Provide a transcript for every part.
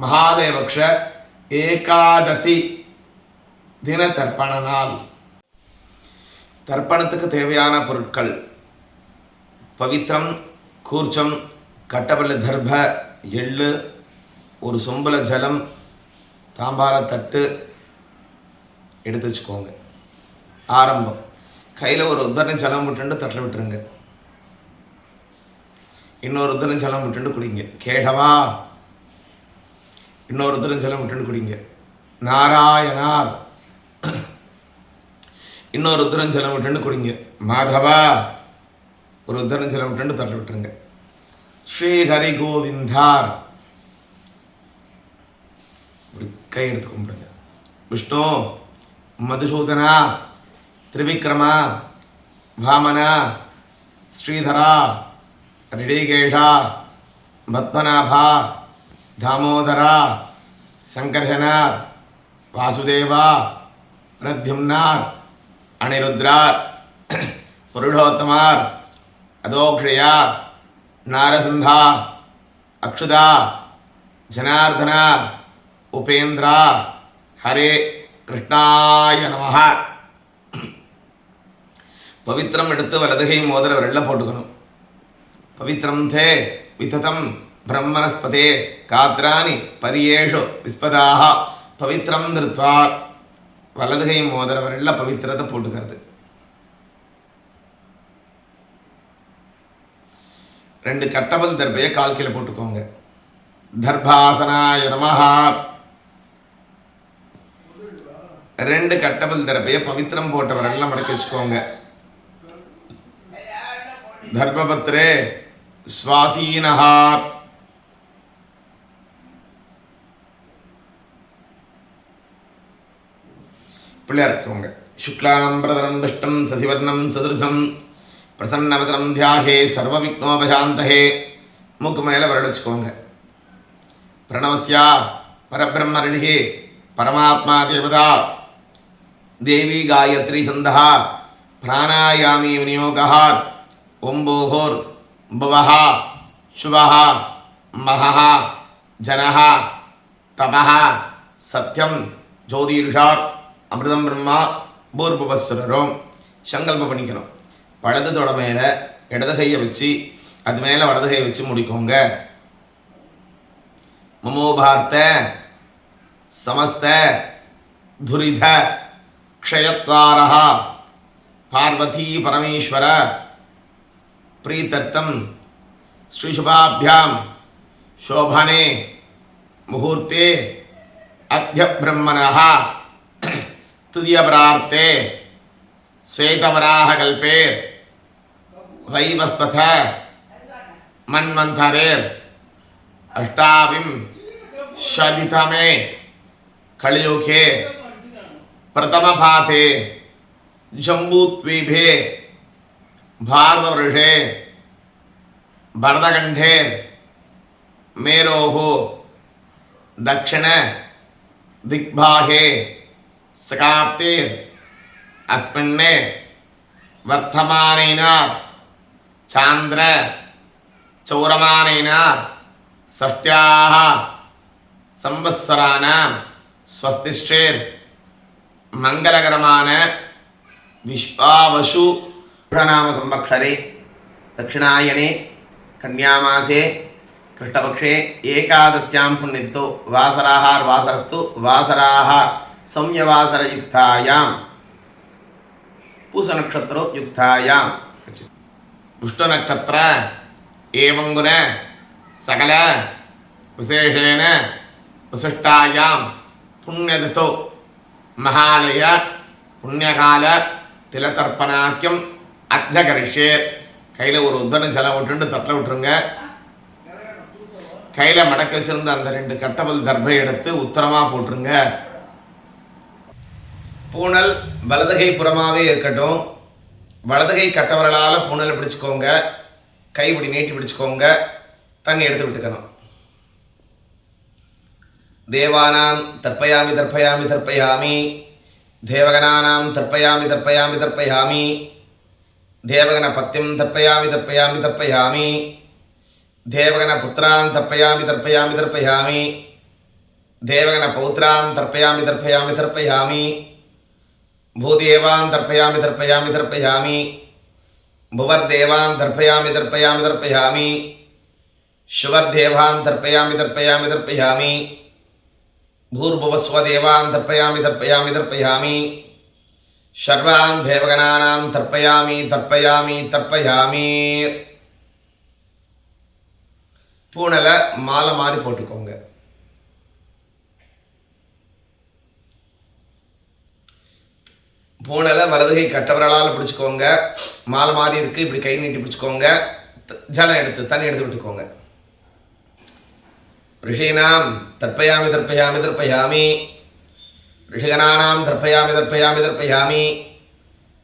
மகாதேவக்ஷ ஏகாதசி தின தர்ப்பண நாள் தர்ப்பணத்துக்கு தேவையான பொருட்கள் பவித்ரம் கூர்ச்சம் கட்டபல்ல தர்ப எள்ளு ஒரு சொம்பல ஜலம் தாம்பார தட்டு எடுத்து வச்சுக்கோங்க. ஆரம்பம். கையில் ஒரு உத்தரணை ஜலம் விட்டுண்டு தட்டில் விட்டுருங்க. இன்னொரு உத்தரம் ஜலம் விட்டுண்டு குடிங்க. கேடவா? இன்னொரு உத்தரம் ஜலம் குடிங்க. நாராயணார். இன்னொரு உத்தரம் ஜலம் குடிங்க. மாதவா ஒரு உத்தரம் ஜலம் விட்டுண்டு தட்டில் விட்டுருங்க. ஸ்ரீ ஹரி கோவிந்தார் இப்படி கை எடுத்து கும்பிடுங்க. விஷ்ணு மதுசூதனா திரிவிக்ரமா வாமனா ஸ்ரீதரா ரிடிகேஷா பத்மநாபா தாமோதரா சங்கர்ஷனார் வாசுதேவா பிரத்யும்னார் அனிருத்ரார் புருடோத்தமார் அதோக்ஷயா நாரசிந்தா அக்ஷுதா ஜனார்தனா உபேந்திரா ஹரே கிருஷ்ணாய நம பவித்திரம் எடுத்து வலதுகை மோதிர வெள்ள போட்டுக்கணும். பவித்திரம் தே விததம். பிரம்மணஸ்பதே காத்ராணி பரியேஷு விஸ்பதாக பவித்திரம் திருத்வா வலதுகை மோதிர பவித்திரத்தை போட்டுக்கிறது ரெண்டு கட்டபல் தர்பையை கால் கீழே போட்டுக்கோங்க. தர்பாசனாய நமஹா. ரெண்டு கட்டபல் தர்பையை பவித்திரம் போட்டவரெல்லாம் மடக்கி வச்சுக்கோங்க. தர்மபத்ரே சுவாசீனஹார். பிள்ளையார் இருக்கவங்க சுக்லாம்பிரதனம் துஷ்டம் சசிவர்ணம் சதுர்சம் பிரசன்னவதனம் தியாகே சர்வ விக்னோபசாந்தகே மூக்கு மேலே வரடிச்சுக்கோங்க பிரணவசியா பரபிரம்மரிணிகி பரமாத்மா தேவதா. தேவி காயத்ரி சந்தகா பிராணாயாமி விநியோகா ஒம்போகோர் புவஹா சுவஹா மகஹா ஜனஹா தபஹா சத்யம் ஜோதிருஷாத். அமிர்தம் பிரம்மா பூர்பவஸ்வரரும் சங்கல்பம் பண்ணிக்கணும் வலது தொட மேலே இடது கையை வச்சு அது மேலே வலது கையை வச்சு முடிக்கோங்க மமோபார்த்த சமஸ்த துரித க்ஷயத்வாரः பார்வதி பரமேஸ்வர प्रीतर्थम श्रीशुभाभ्याम शोभने मुहूर्ते अद्य ब्रह्मणः तुदीयपरार्ते श्वेतवराहकल्पे वैवस्तथ मन्वन्थरेर् अष्टाविंशतितमे कलियुगे प्रथमपाते जम्बूद्वीपे भारतवर्षे भरतखण्डे मेरोः दक्षिणदिग्भागे सकाप्ते अस्मिन् वर्धमानेन चान्द्र चौरमानेन षष्ट्याः संवत्सराणां स्वस्तिष्ठेर् मङ्गलकरमान विश्वावशु संवत्सरे दक्षिणायने कन्यामासे कृष्णपक्षे एकादश्यां पुण्यत्तो वासराहार्वासरस्तु वासराः சம்யவாசர யுக்தாயாம் பூச நட்சத்திரோ யுக்தாயாம் துஷ்ட நட்சத்திர ஏவங்குன சகல விசேஷேன விசிஷ்டாயாம் புண்ணியதோ மகாலய புண்ணியகால திலதர்ப்பணாக்கியம் அர்த்தகரிஷே கையில் ஒரு உத்தன செலவு விட்டுண்டு தட்டில் விட்டுருங்க. கையில் மடக்க சிறந்த அந்த ரெண்டு கட்டபல் தர்பை எடுத்து உத்தரமாக போட்டுருங்க. பூனல் வலதுகை புறமாகவே இருக்கட்டும். வலதுகை கட்டவரலால் பூனலை பிடிச்சிக்கோங்க. கை இப்படி நீட்டி பிடிச்சிக்கோங்க. தண்ணி எடுத்து விட்டுக்கணும். தேவானாம் தற்பயாமி தற்பயாமி தற்பயாமி தேவகனானாம் தற்பயாமி தற்பயாமி தற்பயாமி தேவகன பத்தியம் தற்பயாமி தற்பயாமி தற்பயாமி தேவகன புத்திரான் தற்பயாமி தற்பயாமி தற்பயாமி தேவகன பௌத்ரான் தற்பயாமி தற்பயாமி தற்பயாமி பூதேவான் தர்ப்பயாமி தர்ப்பயாமி தர்ப்பயாமி புவர் தேவான் தர்ப்பயாமி தர்ப்பயாமி தர்ப்பயாமி சுவர் தேவான் தர்ப்பயாமி தர்ப்பயாமி தர்ப்பயாமி பூர்புவஸ்வதேவான் தர்ப்பயாமி தர்ப்பயாமி தர்ப்பயாமி சர்வான் தேவகணானாம் தர்ப்பயாமி தர்ப்பயாமி தர்ப்பயாமி பூனலை மாலை மாதிரி போட்டுக்கோங்க. பூனலை வலதுகை கட்டவரலால் பிடிச்சிக்கோங்க. மாலை மாதிரி இருக்குது இப்படி கை நீட்டி பிடிச்சிக்கோங்க. ஜலம் எடுத்து தண்ணி எடுத்து விட்டுக்கோங்க. ரிஷீனாம் தர்ப்பயாமி தர்ப்பயாமி தர்ப்பயாமி ரிஷிகனானாம் தர்ப்பயாமி தர்ப்பயாமி தர்ப்பயாமி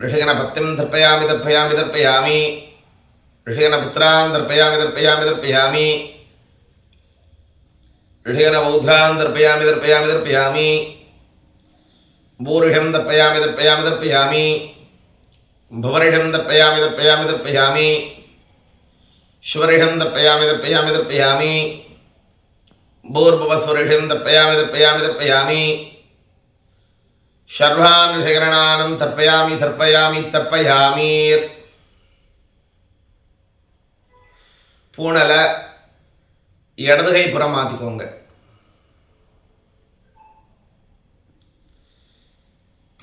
ரிஷிகன பக்திம் தர்ப்பயாமி தர்ப்பயாமி தர்ப்பயாமி ரிஷிகன புத்திராம் தர்ப்பயாமி தர்ப்பயாமி தர்ப்பயாமி ரிஷிகன பௌத்ராம் தர்ப்பயாமி தர்ப்பயாமி தர்ப்பயாமி பூருஷம் தர்ப்பயாமி தர்ப்பயாமி தர்ப்பயாமி புவரிடம் தர்ப்பயாமி தர்ப்பயாமி தர்ப்பயாமி ஸ்வரிடம் தர்ப்பயாமி தர்ப்பயாமி தர்ப்பயாமி பூர்பவஸ்வரிஷம் தர்ப்பயாமி தர்ப்பயாமி தர்ப்பயாமி சர்வான் விஷகரணானம் தர்ப்பயாமி தர்ப்பயாமி தர்ப்பயாமீர் பூனலை இடதுகை புறம் மாற்றிக்கோங்க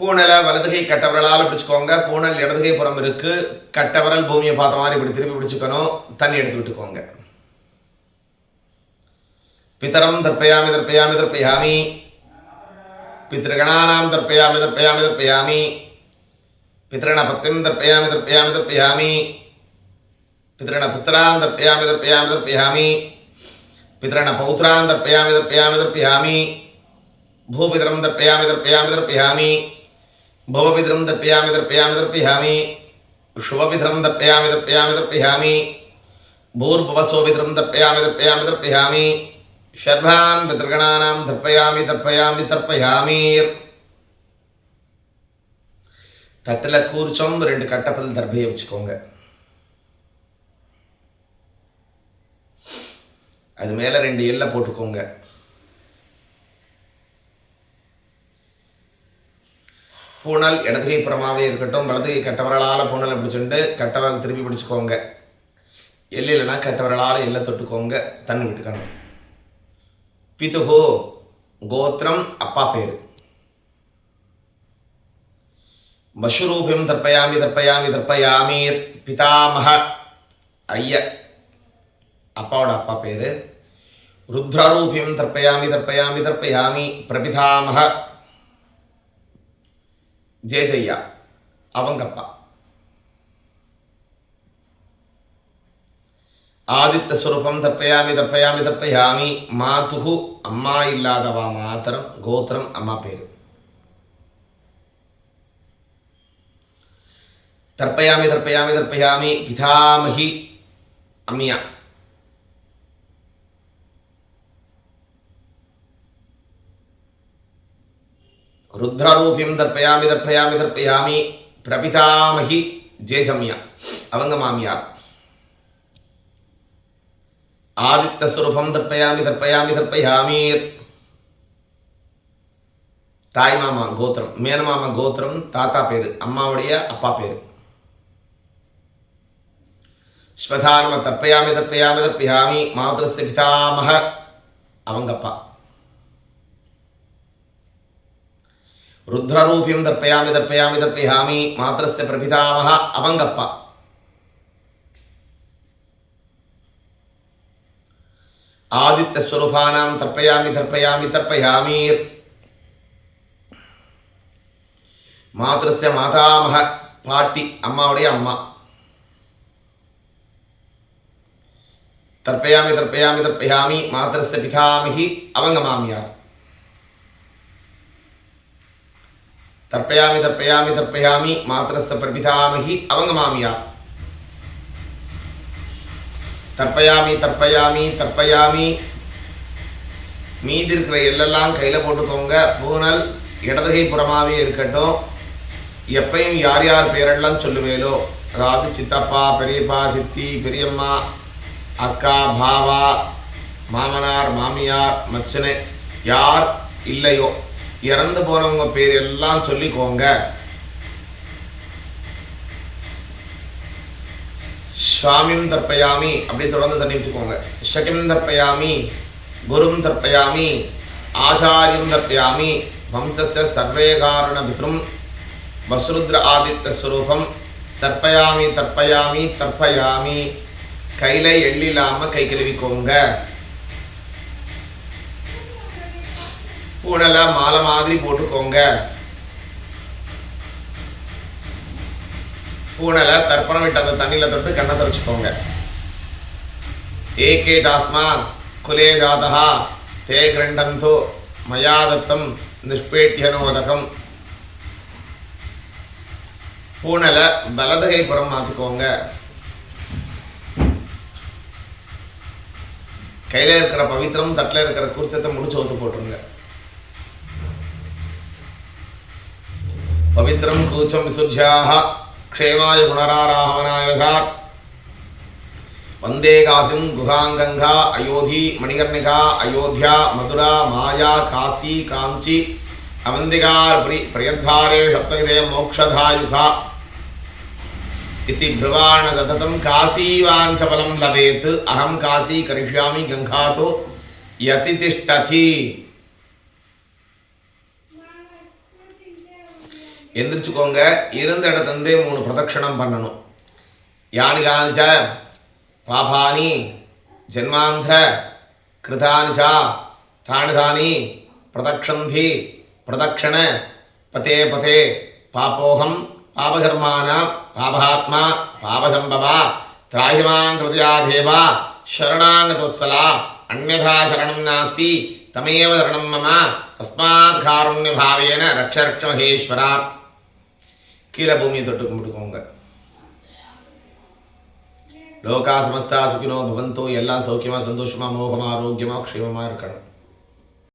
பூனலை வலதுகை கட்டவரலால் பிடிச்சிக்கோங்க. பூனல் இடதுகை புறம் இருக்குது கட்டவரல் பூமியை பார்த்த மாதிரி இப்படி திருப்பி பிடிச்சிக்கணும். தண்ணி எடுத்து விட்டுக்கோங்க. பித்தரம் தர்ப்பயாமி தர்ப்பயாமி தர்ப்பயாமி. பித்திருகணானாம் தர்ப்பயாமி தர்ப்பயாமி தர்ப்பயாமி. பித்திருண பக்திம் தர்ப்பயாமி தர்ப்பயாமி தர்ப்பயாமி. பித்திரண புத்திரான் தர்ப்பயாமி தர்ப்பயாமி தர்ப்பயாமி. பித்திருண பௌத்திரான் தர்ப்பயாமி தர்ப்பயாமி தர்ப்பயாமி. பூபிதரம் தர்ப்பயாமி தர்ப்பயாமி தர்ப்பயாமி. பவபிதிரம் தர்ப்பயாமி தர்ப்பயாமி தர்ப்பியாமி ஷுபபிதிரம் தர்ப்பயாமி தர்ப்பயாமி தர்ப்பியாமி பூர்பவசோபிதிரம் தர்ப்பயாமி தர்ப்பயாமி தர்ப்பியாமி ஷர்பான் பிதர்கணானாம் தர்ப்பயாமி தர்ப்பயாமி தர்ப்பயாமீர் தட்டில் கூர்ச்சம் ரெண்டு கட்டப்பல் தர்பையை வச்சுக்கோங்க அது மேலே ரெண்டு எல்லை போட்டுக்கோங்க பூனல் இடதுகை புறமாவே இருக்கட்டும் வலதுகை கட்டவரலால் பூனலை பிடிச்சுண்டு கட்டவரல் திருப்பி பிடிச்சிக்கோங்க. எல்லை இல்லைன்னா கட்டவரலால் எல்லை தொட்டுக்கோங்க. தண்ணி விட்டுக்கணும் பிதுகோ கோத்திரம் அப்பா பேர். மஷ்ரூபிம் தர்ப்பயாமி தர்ப்பயாமி தர்ப்பயாமீர் பிதாமக ஐய அப்பாவோட அப்பா பேர். ருத்ரரூபியம் தர்ப்பயாமி தர்ப்பயாமி தர்ப்பயாமி பிரபிதாமக ஜெயஜய்யா அவங்க அப்பா ஆதித்த ஸ்வரூபம் தர்ப்பயாமி தர்ப்பயாமி தர்ப்பயாமி மாதுகு அம்மா இல்லாதவா மாத்திரம் கோத்திரம் அம்மா பேரு தர்ப்பயாமி தர்ப்பயாமி தர்ப்பயாமி பிதாமகி அம்மியா ருத்ரரூபியம் தர்ப்பயாமி தர்ப்பயாமி தர்ப்பயாமி பிரபிதாமகி ஜேஜம்யா அவங்க மாமியார் ஆதித்தஸ்வரூபம் தர்ப்பயாமி தர்ப்பயாமி தர்ப்பயாமீர் தாய் மாமா கோத்திரம் மேனமாமா கோத்திரம் தாத்தா பேரு அம்மாவுடைய அப்பா பேரு ஸ்வதானம தர்ப்பயாமி தர்ப்பயாமி தர்ப்பயாமி மாதரஸ்ய பிதாமக அவங்க அப்பா ருத்ரரூபியம் தர்ப்பயாமி தர்ப்பயாமி தர்ப்பயாமி மாதரஸ்ய பிரபிதாமக அவங்க அப்பா ஆதித்தஸ்வரூபானாம் தர்ப்பயாமி தர்ப்பயாமி தர்ப்பயாமீர் மாதரஸ்ய மாதாமக பாட்டி அம்மாவுடைய அம்மா தர்ப்பயாமி தர்ப்பயாமி தர்ப்பயாமி மாதரஸ்ய தற்பயாமி தற்பயாமி தற்பயாமி மாத்திரச பிரபிதாமகி அவங்க மாமியார் தற்பயாமி தற்பயாமி தற்பயாமி மீதி இருக்கிற எல்லெல்லாம் கையில் போட்டுக்கோங்க. பூனல் இடதுகை புறமாவே இருக்கட்டும். எப்பையும் யார் யார் பேரெல்லாம் சொல்லுவேலோ. அதாவது சித்தப்பா பெரியப்பா சித்தி பெரியம்மா அக்கா பாவா மாமனார் மாமியார் மச்சனை யார் இல்லையோ. இறந்து போனவங்க பேர் எல்லாம் சொல்லிக்கோங்க. சுவாமியும் தர்ப்பயாமி அப்படி தொடர்ந்து தண்ணி வச்சுக்கோங்க ஷகிம் தர்ப்பயாமி குரும் தர்ப்பயாமி ஆச்சாரியம் தர்ப்பயாமி வம்சஸ்ய சர்வே காரண பித்ரும் வசுருத்ர ஆதித்த ஸ்வரூபம் தர்ப்பயாமி தர்ப்பயாமி தர்ப்பயாமி கையில எள்ளில்லாமல் கை கழுவிக்கோங்க. பூடலை மாலை மாதிரி போட்டுக்கோங்க. பூனலை தர்ப்பணம் விட்டு அந்த தண்ணியில் தொட்டு கண்ணை தொடச்சிக்கோங்க. ஏகே தாஸ்மா குலே ஜாதா தே கிரண்டந்தோ மயாதத்தம் நிஷ்பேட்டியனோதகம் பூனலை பலதகை புறம் மாற்றிக்கோங்க கையில் இருக்கிற பவித்திரம் தட்டில் இருக்கிற குறிச்சத்தை முடிச்சு ஊத்து போட்டுருங்க. పవిత్రం కూచం విశుద్ధ్యా క్షేమాయ పునరారాహమనాయ వందే కాశీం గృహాంగంగా అయోధి మణికర్ణిక అయోధ్య మధుర మాయా కాశీ కాంచి అవందిగార్ ప్రి ప్రియంధారే సప్తగిరే మోక్షధాయుఖ ఇది బ్రువాణ దతతం కాశీవాంఛఫలం లభేత్ అహం కాశీ కరిష్యామి గంగాతో యతిష్టథి எந்திரிச்சுக்கோங்க. இருந்த இடத்துலேருந்தே மூணு பிரதட்சணம் பண்ணணும். யானி காணிச்ச? பாபானி. ஜென்மாந்திர? கிருதானிச்சா? தானிதானி? பிரதக்ஷந்தி? பிரதக்ஷண? பதே பதே. பாப்போகம் பாபகர்மானா? பாபாத்மா பாபசம்பவா? திராஹிமாங் கிருதியா தேவா சரணாங்கதோத்சலா அந்நதா சரணம் நாஸ்தி தமேவ சரணம் மம தஸ்மாத் காருண்யபாவேன ரக்ஷ மகேஸ்வரா கீழே பூமியை தொட்டு கும்பிட்டுக்கோங்க. லோகா சமஸ்தா சுகினோ பவந்தோ எல்லாம் சௌக்கியமாக சந்தோஷமா மோகமா ஆரோக்கியமாக க்ஷேமமாக இருக்கணும்.